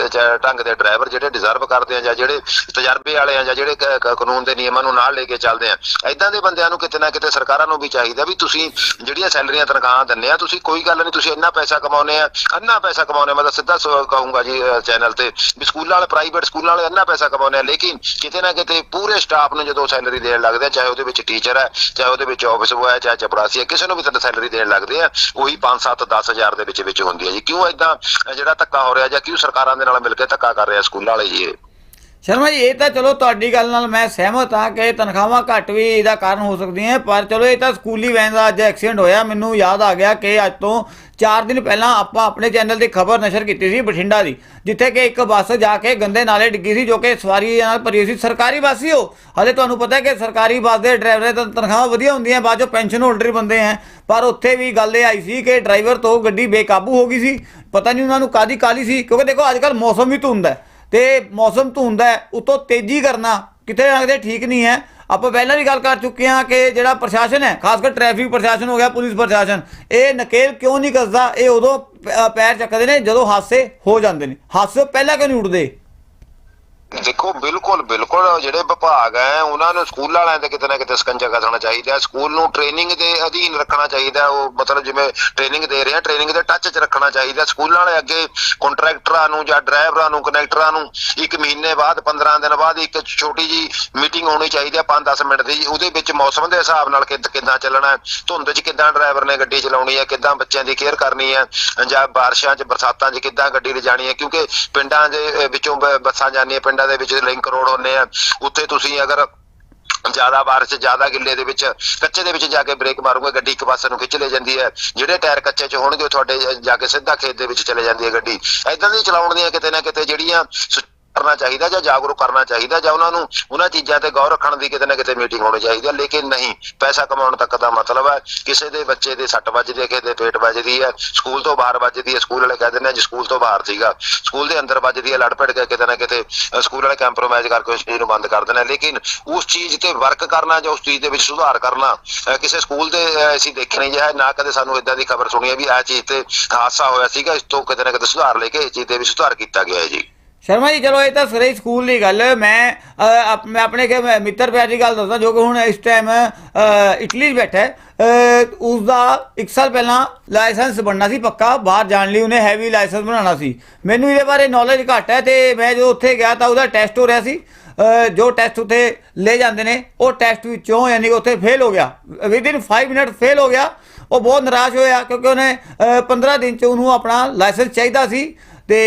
ਢੰਗ ਦੇ ਡਰਾਈਵਰ ਜਿਹੜੇ ਡਿਜ਼ਰਵ ਕਰਦੇ ਆ, ਜਾਂ ਜਿਹੜੇ ਤਜਰਬੇ ਵਾਲੇ ਆ, ਜਾਂ ਜਿਹੜੇ ਕਾਨੂੰਨ ਦੇ ਨਿਯਮਾਂ ਨੂੰ ਨਾਲ ਲੈ ਕੇ ਚੱਲਦੇ ਆ ਐਦਾਂ ਦੇ ਬੰਦਿਆਂ ਨੂੰ ਕਿਤੇ ਨਾ ਕਿਤੇ ਸਰਕਾਰਾਂ ਨੂੰ ਵੀ ਚਾਹੀਦਾ ਵੀ ਤੁਸੀਂ ਜਿਹੜੀਆਂ ਸੈਲਰੀਆਂ ਤਨਖਾਹਾਂ ਦਿੰਦੇ ਆ, ਤੁਸੀਂ ਕੋਈ ਗੱਲ ਨਹੀਂ, ਤੁਸੀਂ ਇੰਨਾ ਪੈਸਾ ਕਮਾਉਂਦੇ ਆ ਅੰਨਾ ਪੈਸਾ ਕਮਾਉਂਦੇ ਮੈਂ ਤਾਂ ਸਿੱਧਾ ਕਹੂੰਗਾ ਜੀ ਚੈਨਲ ਤੇ ਵੀ ਸਕੂਲਾਂ ਵਾਲੇ ਪ੍ਰਾਈਵੇਟ ਸਕੂਲਾਂ ਵਾਲੇ ਅੰਨਾ ਪੈਸਾ ਕਮਾਉਂਦੇ ਆ, ਲੇਕਿਨ ਕਿਤੇ ਨਾ ਕਿਤੇ ਪੂਰੇ ਸਟਾਫ ਨੂੰ ਜਦੋਂ ਸੈਲਰੀ ਦੇਣ ਲੱਗਦੇ ਆ, ਚਾਹੇ ਉਹਦੇ ਵਿੱਚ ਟੀਚਰ ਹੈ, ਚਾਹੇ ਉਹਦੇ ਵਿੱਚ ਆਫਿਸ ਬੋਏ ਹੈ, ਚਾਹੇ ਚਪੜਾਸੀ ਹੈ, ਕਿਸੇ ਨੂੰ ਵੀ ਤਾਂ ਸੈਲਰੀ ਦੇਣ ਲੱਗਦੇ ਆ, ਉਹੀ 5 7 10 ਦੇ ਵਿੱਚ ਵਿੱਚ ਹੁੰਦੀ ਹੈ ਜੀ। ਕਿਉਂ ਇਦਾਂ ਜਿਹੜਾ ਧੱਕਾ ਹੋ ਰਿਹਾ ਜਾਂ ਕਿਉਂ ਸਰਕਾਰਾਂ ਦੇ ਨਾਲ ਮਿਲ ਕੇ ਧੱਕਾ ਕਰ ਰਿਹਾ ਸਕੂਲਾਂ ਵਾਲੇ ਜੀ ਸ਼ਰਮਾ ਜੀ, ਇਹ ਤਾਂ ਚਲੋ ਤੁਹਾਡੀ ਗੱਲ ਨਾਲ ਮੈਂ ਸਹਿਮਤ ਹਾਂ ਕਿ ਤਨਖਾਹਾਂ ਘੱਟ ਵੀ ਇਹਦਾ ਕਾਰਨ ਹੋ ਸਕਦੀਆਂ, ਪਰ ਚਲੋ ਇਹ ਤਾਂ ਸਕੂਲੀ ਵੈਨ ਦਾ ਅੱਜ ਐਕਸੀਡੈਂਟ ਹੋਇਆ, ਮੈਨੂੰ ਯਾਦ ਆ ਗਿਆ ਕਿ ਅੱਜ ਤੋਂ 4 ਦਿਨ ਪਹਿਲਾਂ ਆਪਾਂ ਆਪਣੇ ਚੈਨਲ ਤੇ ਖਬਰ ਨਸ਼ਰ ਕੀਤੀ ਸੀ ਬਠਿੰਡਾ ਦੀ, ਜਿੱਥੇ ਕਿ ਇੱਕ ਬੱਸ ਜਾ ਕੇ ਗੰਦੇ ਨਾਲੇ ਡਿੱਗੀ ਸੀ, ਜੋ ਕਿ ਸਵਾਰੀ ਨਾਲ ਭਰੀ ਹੋਈ ਸੀ। ਸਰਕਾਰੀ ਬੱਸ ਹੀ ਉਹ। ਹਲੇ ਤੁਹਾਨੂੰ ਪਤਾ ਹੈ ਕਿ ਸਰਕਾਰੀ ਬੱਸ ਦੇ ਡਰਾਈਵਰਾਂ ਦੀ ਤਨਖਾਹਾਂ ਵਧੀਆ ਹੁੰਦੀਆਂ, ਬਾਅਦ ਚੋਂ ਪੈਨਸ਼ਨ ਹੋਲਡਰ ਬੰਦੇ ਹੈ। ਪਰ ਉੱਥੇ ਵੀ ਗੱਲ ਇਹ ਆਈ ਸੀ ਕਿ ਡਰਾਈਵਰ ਤੋਂ ਗੱਡੀ ਬੇਕਾਬੂ ਹੋ ਗਈ ਸੀ। ਪਤਾ ਨਹੀਂ ਉਹਨਾਂ ਨੂੰ ਕਾਦੀ ਕਾਲੀ ਸੀ, ਕਿਉਂਕਿ ਦੇਖੋ, ਅੱਜ ਕੱਲ ਮੌਸਮ ਵੀ ਧੁੰਦ ਹੈ। ਤੇ ਮੌਸਮ ਧੁੰਦ ਹੈ, ਉਤੋਂ ਤੇਜ਼ੀ ਕਰਨਾ ਕਿਤੇ ਨਾ ਕਿਤੇ ਠੀਕ ਨਹੀਂ ਹੈ। ਆਪਾਂ ਪਹਿਲਾਂ ਵੀ ਗੱਲ ਕਰ ਚੁੱਕੇ ਹਾਂ ਕਿ ਜਿਹੜਾ ਪ੍ਰਸ਼ਾਸਨ ਹੈ, ਖਾਸ ਕਰ ਟ੍ਰੈਫਿਕ ਪ੍ਰਸ਼ਾਸਨ ਹੋ ਗਿਆ, ਪੁਲਿਸ ਪ੍ਰਸ਼ਾਸਨ, ਇਹ ਨਕੇਲ ਕਿਉਂ ਨਹੀਂ ਕੱਸਦਾ? ਇਹ ਉਦੋਂ ਪ- ਪੈਰ ਚੱਕਦੇ ਨੇ ਜਦੋਂ ਹਾਦਸੇ ਹੋ ਜਾਂਦੇ ਨੇ। ਹਾਦਸੇ ਪਹਿਲਾਂ ਕਿਉਂ ਨਹੀਂ ਉੱਠਦੇ ਦੇਖੋ, ਬਿਲਕੁਲ ਬਿਲਕੁਲ ਜਿਹੜੇ ਵਿਭਾਗ ਹੈ, ਉਹਨਾਂ ਨੂੰ ਸਕੂਲ ਵਾਲਿਆਂ ਤੇ ਕਿਤੇ ਨਾ ਕਿਤੇ ਸਕੰਜਾ ਕੱਸਣਾ ਚਾਹੀਦਾ ਸਕੂਲ ਨੂੰ ਟ੍ਰੇਨਿੰਗ ਦੇ ਅਧੀਨ ਰੱਖਣਾ ਚਾਹੀਦਾ ਉਹ ਮਤਲਬ ਜਿਵੇਂ ਟ੍ਰੇਨਿੰਗ ਦੇ ਰਹੇ ਟ੍ਰੇਨਿੰਗ ਦੇ ਟੱਚ 'ਚ ਰੱਖਣਾ ਚਾਹੀਦਾ ਸਕੂਲ ਵਾਲੇ ਅੱਗੇ ਕੰਟਰੈਕਟਰਾਂ ਨੂੰ ਜਾਂ ਡਰਾਈਵਰਾਂ ਨੂੰ ਕਨੈਕਟਰਾਂ ਨੂੰ ਇੱਕ ਮਹੀਨੇ ਬਾਅਦ 15 ਦਿਨ ਬਾਅਦ ਇੱਕ ਛੋਟੀ ਜੀ ਮੀਟਿੰਗ ਹੋਣੀ ਚਾਹੀਦੀ ਹੈ 5-10 ਮਿੰਟ ਦੀ। ਉਹਦੇ ਵਿੱਚ ਮੌਸਮ ਦੇ ਹਿਸਾਬ ਨਾਲ ਕਿੱਦ- ਕਿੱਦਾਂ ਚੱਲਣਾ ਧੁੰਦ 'ਚ ਕਿੱਦਾਂ ਡਰਾਈਵਰ ਨੇ ਗੱਡੀ ਚਲਾਉਣੀ ਹੈ, ਕਿੱਦਾਂ ਬੱਚਿਆਂ ਦੀ ਕੇਅਰ ਕਰਨੀ ਹੈ, ਜਾਂ ਬਾਰਿਸ਼ਾਂ 'ਚ, ਬਰਸਾਤਾਂ 'ਚ ਕਿੱਦਾਂ ਗੱਡੀ ਲਿਜਾਣੀ ਹੈ, ਕਿਉਂਕਿ ਪਿੰਡਾਂ ਦੇ ਵਿੱਚੋਂ ਬੱਸਾਂ ਜਾਂਦੀਆਂ, ਪਿੰਡਾਂ ਵਗੈਰਾ ਦੇ ਵਿੱਚ ਲਿੰਕ ਰੋਡ ਹੁੰਦੇ ਆ। ਉੱਥੇ ਤੁਸੀਂ ਅਗਰ ਜ਼ਿਆਦਾ ਬਾਰਿਸ਼, ਜ਼ਿਆਦਾ ਗਿੱਲੇ ਦੇ ਵਿੱਚ ਕੱਚੇ ਦੇ ਵਿੱਚ ਜਾ ਕੇ ਬ੍ਰੇਕ ਮਾਰੋਗੇ, ਗੱਡੀ ਇੱਕ ਪਾਸੇ ਨੂੰ ਖਿੱਚ ਲੈ ਜਾਂਦੀ ਹੈ। ਜਿਹੜੇ ਟਾਇਰ ਕੱਚੇ 'ਚ ਹੋਣਗੇ, ਉਹ ਤੁਹਾਡੇ ਜਾ ਕੇ ਸਿੱਧਾ ਖੇਤ ਦੇ ਵਿੱਚ ਚਲੇ ਜਾਂਦੀ ਹੈ ਗੱਡੀ। ਐਦਾਂ ਦੀ ਚਲਾਉਣ ਦੀਆਂ ਕਿਤੇ ਨਾ ਕਿਤੇ ਜਿਹੜੀਆਂ ਕਰਨਾ ਚਾਹੀਦਾ ਜਾਂ ਜਾਗਰੂਕ ਕਰਨਾ ਚਾਹੀਦਾ ਜਾਂ ਉਹਨਾਂ ਨੂੰ ਉਹਨਾਂ ਚੀਜ਼ਾਂ ਤੇ ਗੌਰ ਰੱਖਣ ਦੀ ਕਿਤੇ ਨਾ ਕਿਤੇ ਮੀਟਿੰਗ ਹੋਣੀ ਚਾਹੀਦੀ ਹੈ। ਲੇਕਿਨ ਨਹੀਂ, ਪੈਸਾ ਕਮਾਉਣ ਤੱਕ ਦਾ ਮਤਲਬ ਹੈ, ਕਿਸੇ ਦੇ ਬੱਚੇ ਦੇ ਸੱਟ ਵੱਜਦੀ ਹੈ, ਕਿਸੇ ਦੇ ਪੇਟ ਵੱਜਦੀ ਹੈ, ਸਕੂਲ ਤੋਂ ਬਾਹਰ ਵੱਜਦੀ ਹੈ, ਸਕੂਲ ਵਾਲੇ ਕਹਿ ਦਿੰਦੇ ਆ ਜੀ ਸਕੂਲ ਤੋਂ ਬਾਹਰ ਸੀਗਾ, ਸਕੂਲ ਦੇ ਅੰਦਰ ਵੱਜਦੀ ਹੈ, ਲੜ ਭਿੜ ਕੇ ਕਿਤੇ ਨਾ ਕਿਤੇ ਸਕੂਲ ਵਾਲੇ ਕੰਪਰੋਮਾਈਜ਼ ਕਰਕੇ ਉਸ ਚੀਜ਼ ਨੂੰ ਬੰਦ ਕਰ ਦੇਣਾ ਲੇਕਿਨ ਉਸ ਚੀਜ਼ ਤੇ ਵਰਕ ਕਰਨਾ ਜਾਂ ਉਸ ਚੀਜ਼ ਦੇ ਵਿੱਚ ਸੁਧਾਰ ਕਰਨਾ ਕਿਸੇ ਸਕੂਲ ਦੇ ਅਸੀਂ ਦੇਖੇ ਨਹੀਂ ਜਿਹਾ, ਨਾ ਕਦੇ ਸਾਨੂੰ ਇਦਾਂ ਦੀ ਖਬਰ ਸੁਣੀ ਹੈ ਵੀ ਇਹ ਚੀਜ਼ ਤੇ ਹਾਦਸਾ ਹੋਇਆ ਸੀਗਾ, ਇਸ ਤੋਂ ਕਿਤੇ ਨਾ ਕਿਤੇ ਸੁਧਾਰ ਲੈ ਕੇ ਇਸ ਚੀਜ਼ ਦੇ ਵਿੱਚ ਸੁਧਾਰ ਕੀਤਾ ਗਿਆ ਹੈ ਜੀ। ਸ਼ਰਮਾ ਜੀ ਚਲੋ ਇਹ ਤਾਂ ਸਰੇ ਸਕੂਲ ਦੀ ਗੱਲ ਮੈਂ ਮੈਂ ਆਪਣੇ ਕੇ ਮੈਂ ਮਿੱਤਰ ਪਿਆਰ ਦੀ ਗੱਲ ਦੱਸਦਾ ਜੋ ਕਿ ਹੁਣ ਇਸ ਟਾਈਮ ਇਟਲੀ 'ਚ ਬੈਠਾ ਹੈ। ਅ, ਉਸ ਦਾ 1 ਸਾਲ ਪਹਿਲਾਂ ਲਾਇਸੈਂਸ ਬਣਨਾ ਸੀ ਪੱਕਾ ਬਾਹਰ ਜਾਣ ਲਈ ਉਹਨੇ ਹੈਵੀ ਲਾਇਸੈਂਸ ਬਣਾਉਣਾ ਸੀ। ਮੈਨੂੰ ਇਹਦੇ ਬਾਰੇ ਨੌਲੇਜ ਘੱਟ ਹੈ ਤੇ ਮੈਂ ਜਦੋਂ ਉੱਥੇ ਗਿਆ ਤਾਂ ਉਹਦਾ ਟੈਸਟ ਹੋ ਰਿਹਾ ਸੀ। ਜੋ ਟੈਸਟ ਉੱਥੇ ਲੈ ਜਾਂਦੇ ਨੇ ਉਹ ਟੈਸਟ ਵਿੱਚੋਂ ਯਾਨੀ ਕਿ ਉੱਥੇ ਫੇਲ ਹੋ ਗਿਆ। ਵਿਦਿਨ 5 ਮਿੰਟ ਫੇਲ ਹੋ ਗਿਆ। ਉਹ ਬਹੁਤ ਨਿਰਾਸ਼ ਹੋਇਆ ਕਿਉਂਕਿ ਉਹਨੇ ਅ, 15 ਦਿਨ ਚ ਉਹਨੂੰ ਆਪਣਾ ਲਾਇਸੈਂਸ ਚਾਹੀਦਾ ਸੀ ਤੇ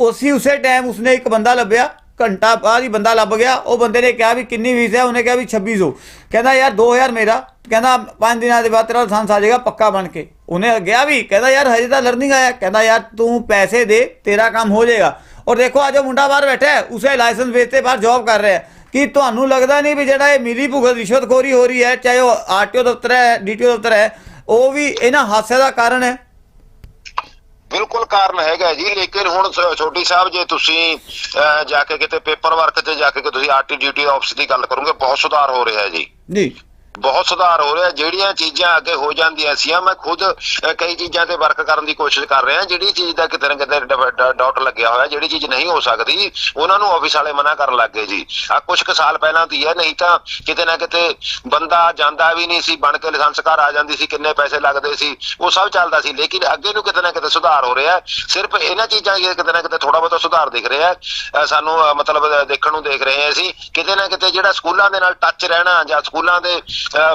ਉਸੇ ਉਸੇ ਟਾਈਮ ਉਸਨੇ ਇੱਕ ਬੰਦਾ ਲੱਭਿਆ, ਘੰਟਾ ਬਾਅਦ ਹੀ ਬੰਦਾ ਲੱਭ ਗਿਆ। ਉਹ ਬੰਦੇ ਨੇ ਕਿਹਾ ਵੀ ਕਿੰਨੀ ਫੀਸ ਹੈ, ਉਹਨੇ ਕਿਹਾ ਵੀ 2600 ਕਹਿੰਦਾ, ਯਾਰ 2000 ਮੇਰਾ। ਕਹਿੰਦਾ 5 ਦਿਨਾਂ ਦੇ ਬਾਅਦ ਤੇਰਾ ਲਾਇਸੈਂਸ ਆ ਜਾਏਗਾ ਪੱਕਾ ਬਣ ਕੇ। ਉਹਨੇ ਗਿਆ ਵੀ, ਕਹਿੰਦਾ, ਯਾਰ, ਹਜੇ ਤਾਂ ਲਰਨਿੰਗ ਆਇਆ। ਕਹਿੰਦਾ, ਯਾਰ, ਤੂੰ ਪੈਸੇ ਦੇ, ਤੇਰਾ ਕੰਮ ਹੋ ਜਾਏਗਾ। ਔਰ ਦੇਖੋ ਅੱਜ ਉਹ ਮੁੰਡਾ ਬਾਹਰ ਬੈਠਾ ਹੈ, ਉਸੇ ਲਾਇਸੈਂਸ ਵੇਚ ਵੇਚਤੇ ਬਾਹਰ ਜੌਬ ਕਰ ਰਿਹਾ ਹੈ। ਕਿ ਤੁਹਾਨੂੰ ਲੱਗਦਾ ਨਹੀਂ ਵੀ ਜਿਹੜਾ ਇਹ ਮਿਲੀ ਭੁਗਤ ਰਿਸ਼ਵਤਖੋਰੀ ਹੋ ਰਹੀ ਹੈ, ਚਾਹੇ ਉਹ ਆਰਟੀਓ ਦਫ਼ਤਰ ਹੈ ਡੀਟੀਓ ਦਫ਼ਤਰ ਹੈ, ਉਹ ਵੀ ਇਹਨਾਂ ਹਾਦਸਿਆਂ ਦਾ ਕਾਰਨ ਹੈ? ਬਿਲਕੁਲ ਕਾਰਨ ਹੈਗਾ ਜੀ ਲੇਕਿਨ ਹੁਣ ਛੋਟੀ ਸਾਹਿਬ ਜੇ ਤੁਸੀਂ ਅਹ, ਜਾ ਕੇ ਕਿਤੇ ਪੇਪਰ ਵਰਕ ਤੇ ਜਾ ਕੇ ਤੁਸੀਂ ਆਰਟੀ ਡਿਊਟੀ ਆਫਿਸ ਦੀ ਗੱਲ ਕਰੋਗੇ ਬਹੁਤ ਸੁਧਾਰ ਹੋ ਰਿਹਾ ਹੈ ਜੀ। ਜੀ। ਬਹੁਤ ਸੁਧਾਰ ਹੋ ਰਿਹਾ, ਜਿਹੜੀਆਂ ਚੀਜ਼ਾਂ ਅੱਗੇ ਹੋ ਜਾਂਦੀਆਂ ਸੀ ਮੈਂ ਖੁਦ ਕਈ ਚੀਜ਼ਾਂ ਤੇ ਵਰਕ ਕਰਨ ਦੀ ਕੋਸ਼ਿਸ਼ ਕਰ ਰਿਹਾ, ਜਿਹੜੀ ਚੀਜ਼ ਦਾ ਕਿਤੇ ਨਾ ਕਿਤੇ ਡਾਟ ਲੱਗਿਆ ਹੋਇਆ, ਜਿਹੜੀ ਚੀਜ਼ ਨਹੀਂ ਹੋ ਸਕਦੀ, ਉਹਨਾਂ ਨੂੰ ਆਫਿਸ ਵਾਲੇ ਮਨਾ ਕਰਨ ਲੱਗ ਗਏ ਜੀ। ਆ ਕੁਝ ਕੁ ਸਾਲ ਪਹਿਲਾਂ ਦੀ ਹੈ, ਨਹੀਂ ਤਾਂ ਕਿਤੇ ਨਾ ਕਿਤੇ ਬੰਦਾ ਜਾਂਦਾ ਵੀ ਨਹੀਂ ਸੀ, ਬਣ ਕੇ ਲਾਇਸੈਂਸ ਘਰ ਆ ਜਾਂਦੀ ਸੀ, ਕਿੰਨੇ ਪੈਸੇ ਲੱਗਦੇ ਸੀ, ਉਹ ਸਭ ਚੱਲਦਾ ਸੀ, ਲੇਕਿਨ ਅੱਗੇ ਨੂੰ ਕਿਤੇ ਨਾ ਕਿਤੇ ਸੁਧਾਰ ਹੋ ਰਿਹਾ, ਸਿਰਫ ਇਹਨਾਂ ਚੀਜ਼ਾਂ 'ਚ ਕਿਤੇ ਨਾ ਕਿਤੇ ਥੋੜਾ ਬਹੁਤਾ ਸੁਧਾਰ ਦਿਖ ਰਿਹਾ ਸਾਨੂੰ ਮਤਲਬ ਦੇਖਣ ਨੂੰ ਦੇਖ ਰਹੇ ਹਾਂ ਅਸੀਂ, ਕਿਤੇ ਨਾ ਕਿਤੇ ਜਿਹੜਾ ਸਕੂਲਾਂ ਦੇ ਨਾਲ ਟੱਚ ਰਹਿਣਾ ਜਾਂ ਸਕੂਲਾਂ ਦੇ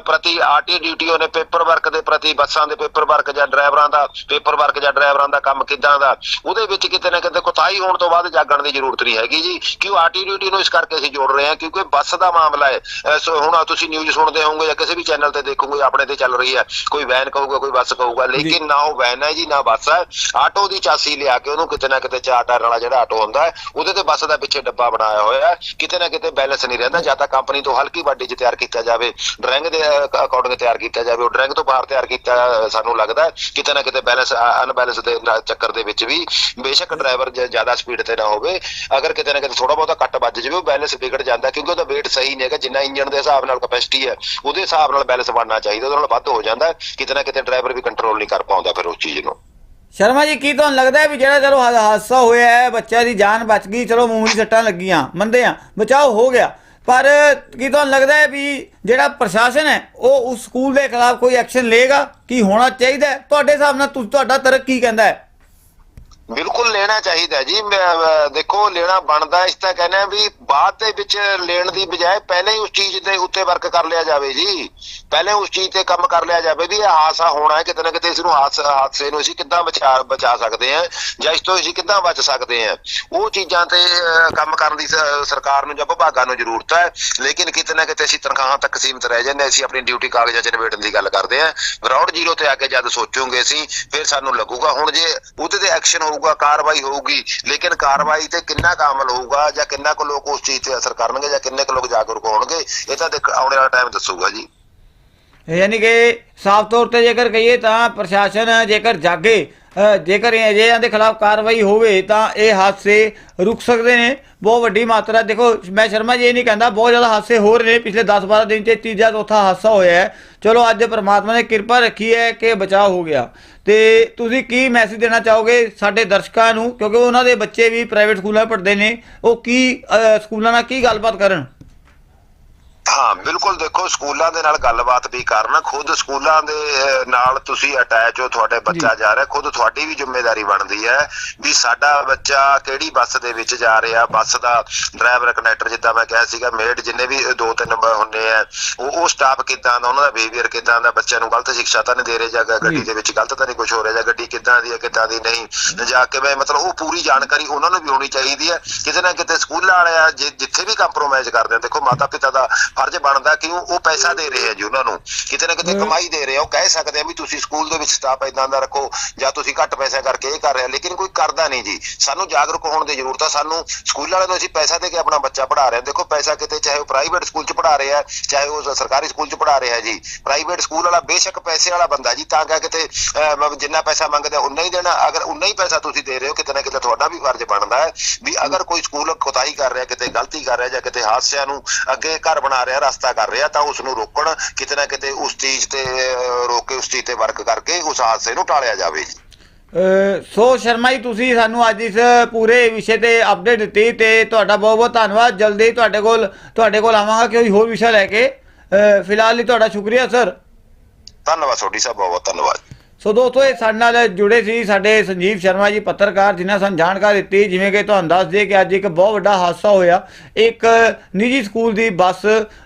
ਪ੍ਰਤੀ ਆਰਟੀ ਡਿਊਟੀ ਉਹਨੇ ਪੇਪਰ ਵਰਕ ਦੇ ਪ੍ਰਤੀ ਬੱਸਾਂ ਦੇ ਪੇਪਰ ਵਰਕ ਜਾਂ ਡਰਾਈਵਰਾਂ ਦਾ ਪੇਪਰ ਵਰਕ ਜਾਂ ਡਰਾਈਵਰਾਂ ਦਾ ਕੰਮ ਕਿੱਦਾਂ ਦਾ, ਉਹਦੇ ਵਿੱਚ ਕਿਤੇ ਨਾ ਕਿਤੇ ਕੋਤਾਹੀ ਹੋਣ ਤੋਂ ਬਾਅਦ ਜਾਗਣ ਦੀ ਜ਼ਰੂਰਤ ਨਹੀਂ ਹੈਗੀ ਜੀ। ਕਿਉਂ ਆਰਟੀ ਡਿਊਟੀ ਨੂੰ ਇਸ ਕਰਕੇ ਅਸੀਂ ਜੋੜ ਰਹੇ ਹਾਂ, ਕਿਉਂਕਿ ਬੱਸ ਦਾ ਮਾਮਲਾ ਹੈ। ਸੋ, ਹੁਣ ਤੁਸੀਂ ਨਿਊਜ਼ ਸੁਣਦੇ ਹੋਵੋਗੇ ਜਾਂ ਕਿਸੇ ਵੀ ਚੈਨਲ ਤੇ ਦੇਖੋਗੇ, ਆਪਣੇ ਤੇ ਚੱਲ ਰਹੀ ਹੈ। ਕੋਈ ਵੈਨ ਕਹੂਗਾ, ਕੋਈ ਬੱਸ ਕਹੂਗਾ, ਲੇਕਿਨ ਨਾ ਉਹ ਵੈਨ ਹੈ ਜੀ, ਨਾ ਬੱਸ ਹੈ। ਆਟੋ ਦੀ ਚਾਸੀ ਲਿਆ ਕੇ ਉਹਨੂੰ ਕਿਤੇ ਨਾ ਕਿਤੇ ਚਾਰ ਟਾਇਰ ਵਾਲਾ ਜਿਹੜਾ ਆਟੋ ਹੁੰਦਾ ਹੈ, ਉਹਦੇ ਤੇ ਬੱਸ ਦਾ ਪਿੱਛੇ ਡੱਬਾ ਬਣਾਇਆ ਹੋਇਆ ਕਿਤੇ ਨਾ ਕਿਤੇ ਬੈਲੈਂਸ ਨਹੀਂ ਰਹਿੰਦਾ, ਜਾਂ ਤਾਂ ਕੰਪਨੀ ਤੋਂ ਹਲਕੀ ਵਾਢੀ 'ਚ ਤਿਆਰ ਕੀਤਾ ਜਾਵੇ। ਡਰਾਇੰਗ ਦੇ ਅਕੋਰਡਿੰਗ ਤਿਆਰ ਕੀਤਾ ਜਾਵੇ। ਉਹ ਡਰਾਇੰਗ ਤੋਂ ਬਾਹਰ ਤਿਆਰ ਕੀਤਾ ਸਾਨੂੰ ਲੱਗਦਾ ਕਿਤੇ ਨਾ ਕਿਤੇ ਬੈਲੈਂਸ ਅਨਬੈਲੈਂਸ ਦੇ ਚੱਕਰ ਦੇ ਵਿੱਚ ਵੀ ਬੇਸ਼ੱਕ ਡਰਾਈਵਰ ਜ਼ਿਆਦਾ ਸਪੀਡ ਤੇ ਨਾ ਹੋਵੇ। ਅਗਰ ਕਿਤੇ ਨਾ ਕਿਤੇ ਥੋੜਾ ਬਹੁਤਾ ਕੱਟ ਵੱਜ ਜਾਵੇ ਉਹ ਬੈਲੈਂਸ ਵਿਗੜ ਜਾਂਦਾ ਕਿਉਂਕਿ ਉਹਦਾ weight ਸਹੀ ਨਹੀਂ ਹੈਗਾ। ਜਿੰਨਾ ਇੰਜਨ ਦੇ ਹਿਸਾਬ ਨਾਲ ਕਪੈਸਿਟੀ ਹੈ ਉਹਦੇ ਹਿਸਾਬ ਨਾਲ ਬੈਲੈਂਸ ਬਣਨਾ ਚਾਹੀਦਾ। ਉਹਦੇ ਨਾਲ ਵੱਧ ਹੋ ਜਾਂਦਾ। ਕਿਤੇ ਨਾ ਕਿਤੇ ਡਰਾਈਵਰ ਵੀ ਕੰਟਰੋਲ ਨਹੀਂ ਕਰ ਪਾਉਂਦਾ ਫਿਰ ਉਸ ਚੀਜ਼ ਨੂੰ। ਸ਼ਰਮਾ ਜੀ ਕੀ ਤੁਹਾਨੂੰ ਲੱਗਦਾ ਹੈ ਵੀ ਜਿਹੜਾ ਚਲੋ ਹਾਦਸਾ ਹੋਇਆ ਹੈ ਬੱਚਾ ਦੀ ਜਾਨ ਬਚ ਗਈ ਚਲੋ ਮਾਮੂਲੀ ਸੱਟਾਂ ਲੱਗੀਆਂ ਮੰਨਦੇ ਆ ਬਚਾਓ ਹੋ ਗਿਆ। ਪਰ ਕੀ ਤੁਹਾਨੂੰ ਲੱਗਦਾ ਹੈ ਵੀ ਜਿਹੜਾ ਪ੍ਰਸ਼ਾਸਨ ਹੈ, ਉਹ ਉਸ ਸਕੂਲ ਦੇ ਖਿਲਾਫ ਕੋਈ ਐਕਸ਼ਨ ਲਏਗਾ? ਕੀ ਹੋਣਾ ਚਾਹੀਦਾ ਤੁਹਾਡੇ ਹਿਸਾਬ ਨਾਲ ਤੁ- ਤੁਹਾਡਾ ਤਰਕ ਕੀ ਕਹਿੰਦਾ ਹੈ? ਬਿਲਕੁਲ ਲੈਣਾ ਚਾਹੀਦਾ ਜੀ। ਦੇਖੋ, ਲੈਣਾ ਬਣਦਾ, ਇਸ ਤਾਂ ਕਹਿੰਦੇ ਆ ਵੀ ਬਾਅਦ ਦੇ ਵਿੱਚ ਲੈਣ ਦੀ ਬਜਾਏ ਪਹਿਲਾਂ ਹੀ ਉਸ ਚੀਜ਼ ਦੇ ਉੱਤੇ ਵਰਕ ਕਰ ਲਿਆ ਜਾਵੇ ਜੀ। ਪਹਿਲਾਂ ਉਸ ਚੀਜ਼ ਤੇ ਕੰਮ ਕਰ ਲਿਆ ਜਾਵੇ ਵੀ ਇਹ ਹਾਦਸਾ ਹੋਣਾ ਹੈ, ਕਿਤੇ ਨਾ ਕਿਤੇ ਇਸ ਨੂੰ ਹਾਦਸੇ ਨੂੰ ਅਸੀਂ ਕਿੱਦਾਂ ਬਚਾ ਬਚਾ ਸਕਦੇ ਹਾਂ ਜਾਂ ਇਸ ਤੋਂ ਅਸੀਂ ਕਿੱਦਾਂ ਬਚ ਸਕਦੇ ਹਾਂ। ਉਹ ਚੀਜ਼ਾਂ ਤੇ ਕੰਮ ਕਰਨ ਦੀ ਸਰਕਾਰ ਨੂੰ ਜਾਂ ਵਿਭਾਗਾਂ ਨੂੰ ਜ਼ਰੂਰਤ ਹੈ। ਲੇਕਿਨ ਕਿਤੇ ਨਾ ਕਿਤੇ ਅਸੀਂ ਤਨਖਾਹਾਂ ਤੱਕ ਸੀਮਿਤ ਰਹਿ ਜਾਂਦੇ ਹਾਂ। ਅਸੀਂ ਆਪਣੀ ਡਿਊਟੀ ਕਾਲਜਾਂ 'ਚ ਨਿਬੇੜਨ ਦੀ ਗੱਲ ਕਰਦੇ ਹਾਂ। ਗਰਾਊਂਡ ਜ਼ੀਰੋ ਤੇ ਆ ਕੇ ਜਦ ਸੋਚੋਗੇ ਅਸੀਂ, ਫਿਰ ਸਾਨੂੰ ਲੱਗੂਗਾ, ਹੁਣ ਜੇ ਉਹਦੇ ਤੇ ਐਕਸ਼ਨ ਹੋਊਗਾ ਕਾਰਵਾਈ ਹੋਊਗੀ, ਲੇਕਿਨ ਕਾਰਵਾਈ ਤੇ ਕਿੰਨਾ ਕੁ ਅਮਲ ਹੋਊਗਾ ਜਾਂ ਕਿੰਨਾ ਕੁ ਲੋਕ ਉਸ ਚੀਜ਼ ਤੇ ਅਸਰ ਕਰਨਗੇ ਜਾਂ ਕਿੰਨੇ ਕੁ ਲੋਕ ਜਾਗਰੂਕ ਹੋਣਗੇ, ਇਹ ਤਾਂ ਦੇਖ, ਆਉਣ ਵਾਲਾ ਟਾਈਮ ਦੱਸੂਗਾ ਜੀ। ਯਾਨੀ ਕਿ ਸਾਫ਼ ਤੌਰ ਤੇ ਜੇਕਰ ਕਹੀਏ ਤਾਂ ਪ੍ਰਸ਼ਾਸਨ ਜੇਕਰ ਜਾਗੇ ਜੇਕਰ ਇਹ ਅਜਿਹਿਆਂ ਦੇ ਖਿਲਾਫ ਕਾਰਵਾਈ ਹੋਵੇ ਤਾਂ ਇਹ ਹਾਦਸੇ ਰੁਕ ਸਕਦੇ ਨੇ। ਬਹੁਤ ਵੱਡੀ ਮਾਤਰਾ, ਦੇਖੋ, ਮੈਂ ਸ਼ਰਮਾ ਜੀ ਇਹ ਨਹੀਂ ਕਹਿੰਦਾ, ਬਹੁਤ ਜ਼ਿਆਦਾ ਹਾਦਸੇ ਹੋ ਰਹੇ ਨੇ। ਪਿਛਲੇ 10-12 ਦਿਨ 'ਚ ਤੀਜਾ ਚੌਥਾ ਹਾਦਸਾ ਹੋਇਆ ਹੈ। ਚਲੋ, ਅੱਜ ਪ੍ਰਮਾਤਮਾ ਨੇ ਕਿਰਪਾ ਰੱਖੀ ਹੈ ਕਿ ਬਚਾਅ ਹੋ ਗਿਆ। ਤੇ ਤੁਸੀਂ ਕੀ ਮੈਸੇਜ ਦੇਣਾ ਚਾਹੋਗੇ ਸਾਡੇ ਦਰਸ਼ਕਾਂ ਨੂੰ? ਕਿਉਂਕਿ ਉਹਨਾਂ ਦੇ ਬੱਚੇ ਵੀ ਪ੍ਰਾਈਵੇਟ ਸਕੂਲਾਂ 'ਚ ਪੜ੍ਹਦੇ ਨੇ। ਉਹ ਕੀ ਸਕੂਲਾਂ ਨਾਲ ਕੀ ਗੱਲਬਾਤ ਕਰਨ? ਹਾਂ ਬਿਲਕੁਲ ਦੇਖੋ ਸਕੂਲਾਂ ਦੇ ਨਾਲ ਗੱਲਬਾਤ ਵੀ ਕਰਨਾ। ਖੁਦ ਸਕੂਲਾਂ ਦੇ ਨਾਲ ਤੁਸੀਂ ਅਟੈਚ ਹੋ ਤੁਹਾਡੇ ਬੱਚਾ ਜਾ ਰਿਹਾ ਖੁਦ ਤੁਹਾਡੀ ਵੀ ਜ਼ਿੰਮੇਵਾਰੀ ਬਣਦੀ ਹੈ ਵੀ ਸਾਡਾ ਬੱਚਾ ਕਿਹੜੀ ਬੱਸ ਦੇ ਵਿੱਚ ਜਾ ਰਿਹਾ। ਬੱਸ ਦਾ ਡਰਾਈਵਰ ਕਨੈਕਟਰ ਜਿੱਦਾਂ ਮੈਂ ਕਿਹਾ ਸੀਗਾ ਮੇਡ ਜਿੰਨੇ ਵੀ ਦੋ ਤਿੰਨ ਹੁੰਦੇ ਆ ਉਹ ਉਹ ਸਟਾਫ ਕਿੱਦਾਂ ਦਾ ਉਹਨਾਂ ਦਾ ਬਿਹੇਵੀਅਰ ਕਿੱਦਾਂ ਦਾ ਬੱਚਿਆਂ ਨੂੰ ਗਲਤ ਸਿੱਖਿਆ ਤਾਂ ਨਹੀਂ ਦੇ ਰਹੇ ਜਾਂ ਗੱਡੀ। ਦੇ ਵਿੱਚ ਗਲਤ ਤਾਂ ਨਹੀਂ ਕੁਝ ਹੋ ਰਿਹਾ ਜਾਂ ਗੱਡੀ ਕਿੱਦਾਂ ਦੀ ਹੈ ਕਿੱਦਾਂ ਦੀ ਨਹੀਂ। ਜਾ ਕੇ ਮੈਂ ਮਤਲਬ ਉਹ ਪੂਰੀ ਜਾਣਕਾਰੀ ਉਹਨਾਂ ਨੂੰ ਵੀ ਹੋਣੀ ਚਾਹੀਦੀ ਹੈ। ਕਿਤੇ ਨਾ ਕਿਤੇ ਸਕੂਲ ਵਾਲੇ ਆ ਜੇ ਜਿੱਥੇ ਵੀ ਕੰਪਰੋਮਾਈਜ਼ ਕਰਦੇ ਆ ਦੇਖੋ ਮਾਤਾ ਪਿਤਾ ਦਾ ਫਰਜ਼ ਬਣਦਾ ਕਿ ਉਹ ਪੈਸਾ ਦੇ ਰਹੇ ਆ ਜੀ ਉਹਨਾਂ ਨੂੰ। ਕਿਤੇ ਨਾ ਕਿਤੇ। ਕਮਾਈ ਦੇ ਰਹੇ ਆ। ਉਹ ਕਹਿ ਸਕਦੇ ਆ ਵੀ ਤੁਸੀਂ ਸਕੂਲ ਦੇ ਵਿੱਚ ਸਟਾਫ ਇਦਾਂ ਦਾ ਰੱਖੋ ਜਾਂ ਤੁਸੀਂ ਘੱਟ ਪੈਸੇ ਕਰਕੇ ਇਹ ਕਰ ਰਹੇ ਆ। ਲੇਕਿਨ ਕੋਈ ਕਰਦਾ ਨਹੀਂ ਜੀ। ਸਾਨੂੰ ਜਾਗਰੂਕ ਹੋਣ ਦੀ ਜ਼ਰੂਰਤ ਆ। ਸਾਨੂੰ ਸਕੂਲ ਵਾਲਿਆਂ ਨੂੰ ਅਸੀਂ ਪੈਸਾ ਦੇ ਕੇ ਆਪਣਾ ਬੱਚਾ ਪੜ੍ਹਾ ਰਹੇ ਹਾਂ ਦੇਖੋ ਪੈਸਾ ਕਿਤੇ ਚਾਹੇ ਉਹ ਪ੍ਰਾਈਵੇਟ ਸਕੂਲ 'ਚ ਪੜ੍ਹਾ ਰਿਹਾ ਹੈ ਚਾਹੇ ਉਹ ਸਰਕਾਰੀ ਸਕੂਲ 'ਚ ਪੜ੍ਹਾ ਰਿਹਾ ਜੀ। ਪ੍ਰਾਈਵੇਟ ਸਕੂਲ ਵਾਲਾ ਬੇਸ਼ੱਕ ਪੈਸੇ ਵਾਲਾ ਬੰਦਾ ਜੀ। ਤਾਂ ਕਿ ਕਿਤੇ ਜਿੰਨਾ ਪੈਸਾ ਮੰਗਦੇ ਆ ਉਨਾ ਹੀ ਦੇਣਾ। ਅਗਰ ਉਨਾ ਹੀ ਪੈਸਾ ਤੁਸੀਂ ਦੇ ਰਹੇ ਹੋ ਕਿਤੇ ਨਾ ਕਿਤੇ ਤੁਹਾਡਾ ਵੀ ਫਰਜ਼ ਬਣਦਾ ਹੈ। ਵੀ ਅਗਰ ਕੋਈ ਸਕੂਲ ਕੋਤਾਹੀ ਕਰ ਰਿਹਾ ਕਿਤੇ ਗਲਤੀ ਕਰ ਰਿਹਾ ਜਾਂ ਕਿਤੇ ਹਾਦਸਿਆਂ ਨੂੰ ਅੱਗੇ ਘਰ ਬਣਾ ਰਿਹਾ ਰਸਤਾ ਕਰ ਰਿਹਾ ਤਾਂ ਉਸ ਨੂੰ ਰੋਕਣ ਕਿਤੇ ਨਾ ਕਿਤੇ ਉਸ ਚੀਜ਼ ਤੇ ਰੋਕ ਕੇ ਉਸ ਚੀਜ਼ ਤੇ ਵਰਕ ਕਰਕੇ ਉਸ ਹਾਦਸੇ ਨੂੰ ਟਾਲਿਆ ਜਾਵੇ। ਜੀ ਸੋ ਸ਼ਰਮਾ ਜੀ ਤੁਸੀਂ ਸਾਨੂੰ ਅੱਜ ਇਸ ਪੂਰੇ ਵਿਸ਼ੇ ਤੇ ਅਪਡੇਟ ਦਿੱਤੀ ਤੇ ਤੁਹਾਡਾ ਬਹੁਤ ਬਹੁਤ ਧੰਨਵਾਦ। ਜਲਦੀ ਤੁਹਾਡੇ ਕੋਲ ਤੁਹਾਡੇ ਕੋਲ ਆਵਾਂਗਾ ਕੋਈ ਹੋਰ ਵਿਸ਼ਾ ਲੈ ਕੇ। ਫਿਲਹਾਲ ਲਈ ਤੁਹਾਡਾ ਸ਼ੁਕਰੀਆ ਸਰ। ਧੰਨਵਾਦ ਸੋਢੀ ਸਾਹਿਬ ਬਹੁਤ ਬਹੁਤ ਧੰਨਵਾਦ। ਸੋ ਦੋਸਤੋ, ਇਹ ਸਾਡੇ ਨਾਲ ਜੁੜੇ ਸੀ ਸਾਡੇ ਸੰਜੀਵ ਸ਼ਰਮਾ ਜੀ, ਪੱਤਰਕਾਰ, ਜਿਨ੍ਹਾਂ ਸਾਨੂੰ ਜਾਣਕਾਰੀ ਦਿੱਤੀ। ਜਿਵੇਂ ਕਿ ਤੁਹਾਨੂੰ ਦੱਸ ਦਈਏ ਕਿ ਅੱਜ ਇੱਕ ਬਹੁਤ ਵੱਡਾ ਹਾਦਸਾ ਹੋਇਆ। ਇੱਕ ਨਿੱਜੀ ਸਕੂਲ ਦੀ ਬੱਸ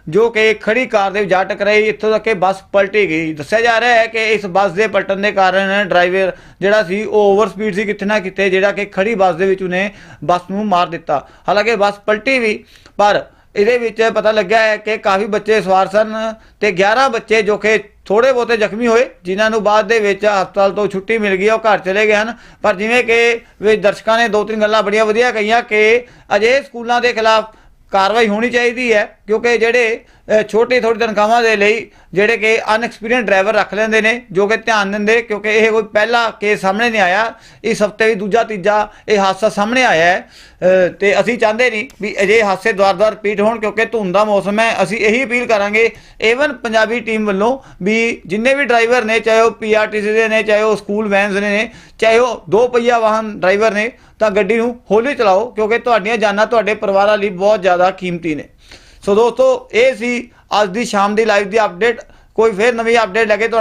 ਜੋ ਕਿ ਖੜੀ ਕਾਰ ਦੇ ਵਿੱਚ ਜਾ ਟਕਰਾਈ। ਇੱਥੋਂ ਤੱਕ ਕਿ ਬੱਸ ਪਲਟੀ ਗਈ। ਦੱਸਿਆ ਜਾ ਰਿਹਾ ਹੈ ਕਿ ਇਸ ਬੱਸ ਦੇ ਪਲਟਣ ਦੇ ਕਾਰਨ ਡਰਾਈਵਰ ਜਿਹੜਾ ਸੀ, ਉਹ ਓਵਰ ਸਪੀਡ ਸੀ ਕਿਤੇ ਨਾ ਕਿਤੇ, ਜਿਹੜਾ ਕਿ ਖੜੀ ਬੱਸ ਦੇ ਵਿੱਚ ਉਹਨੇ ਬੱਸ ਨੂੰ ਮਾਰ ਦਿੱਤਾ। ਹਾਲਾਂਕਿ ਬੱਸ ਪਲਟੀ ਵੀ, ਪਰ ਇਹਦੇ ਵਿੱਚ ਪਤਾ ਲੱਗਿਆ ਹੈ ਕਿ ਕਾਫੀ ਬੱਚੇ ਸਵਾਰ ਸਨ ਤੇ 11 ਬੱਚੇ ਜੋ ਕਿ ਥੋੜੇ ਬਹੁਤੇ ਜ਼ਖਮੀ ਹੋਏ, ਜਿਨ੍ਹਾਂ ਨੂੰ ਬਾਅਦ ਦੇ ਵਿੱਚ ਹਸਪਤਾਲ ਤੋਂ ਛੁੱਟੀ ਮਿਲ ਗਈ ਉਹ ਘਰ ਚਲੇ ਗਏ ਹਨ। ਪਰ ਜਿਵੇਂ ਕਿ ਵੀ ਦਰਸ਼ਕਾਂ ਨੇ ਦੋ ਤਿੰਨ ਗੱਲਾਂ ਬੜੀਆਂ ਵਧੀਆ ਕਹੀਆਂ ਕਿ ਅਜੇ ਸਕੂਲਾਂ ਦੇ ਖਿਲਾਫ ਕਾਰਵਾਈ ਹੋਣੀ ਚਾਹੀਦੀ ਹੈ। ਕਿਉਂਕਿ ਜਿਹੜੇ ਅ, ਛੋਟੀ ਥੋੜੀ ਤਨਖਾਹਾਂ ਦੇ ਲਈ ਜਿਹੜੇ ਕਿ ਅਨਐਕਸਪੀਰੀਅੰਸ ਡਰਾਈਵਰ ਰੱਖ ਲੈਂਦੇ ਨੇ ਜੋ ਕਿ ਧਿਆਨ ਦਿੰਦੇ ਕਿਉਂਕਿ ਇਹ ਕੋਈ ਪਹਿਲਾ ਕੇਸ ਸਾਹਮਣੇ ਨਹੀਂ ਆਇਆ। ਇਸ ਹਫ਼ਤੇ ਵੀ ਦੂਜਾ ਤੀਜਾ ਇਹ ਹਾਦਸਾ ਸਾਹਮਣੇ ਆਇਆ ਹੈ। ਤੇ ਅਸੀਂ ਚਾਹੁੰਦੇ ਨਹੀਂ ਵੀ ਅਜੇ ਹਾਦਸੇ ਦੁਆਰ-ਦੁਆਰ ਰਿਪੀਟ ਹੋਣ ਕਿਉਂਕਿ ਧੁੰਦ ਦਾ ਮੌਸਮ ਹੈ। ਅਸੀਂ ਇਹੀ ਅਪੀਲ ਕਰਾਂਗੇ ਏਵਨ ਪੰਜਾਬੀ ਟੀਮ ਵੱਲੋਂ ਵੀ ਜਿੰਨੇ ਵੀ ਡਰਾਈਵਰ ਨੇ ਚਾਹੇ ਉਹ ਪੀਆਰਟੀਸੀ ਦੇ ਨੇ ਚਾਹੇ ਉਹ ਸਕੂਲ ਵੈਨਸ ਨੇ ਚਾਹੇ ਉਹ ਦੋ ਪਹੀਆ ਵਾਹਨ ਡਰਾਈਵਰ ਨੇ ਤਾਂ ਗੱਡੀ ਨੂੰ ਹੌਲੀ ਚਲਾਓ ਕਿਉਂਕਿ ਤੁਹਾਡੀਆਂ ਜਾਨਾਂ ਤੁਹਾਡੇ ਪਰਿਵਾਰਾਂ ਲਈ ਬਹੁਤ ਜ਼ਿਆਦਾ ਕੀਮਤੀ ਨੇ। ਸੋ ਦੋਸਤੋ, ਇਹ ਸੀ ਅੱਜ ਦੀ ਸ਼ਾਮ ਦੀ ਲਾਈਵ ਦੀ ਅਪਡੇਟ ਕੋਈ ਫੇਰ ਨਵੀਂ ਅਪਡੇਟ ਲੈ ਕੇ ਤੁਹਾਡੇ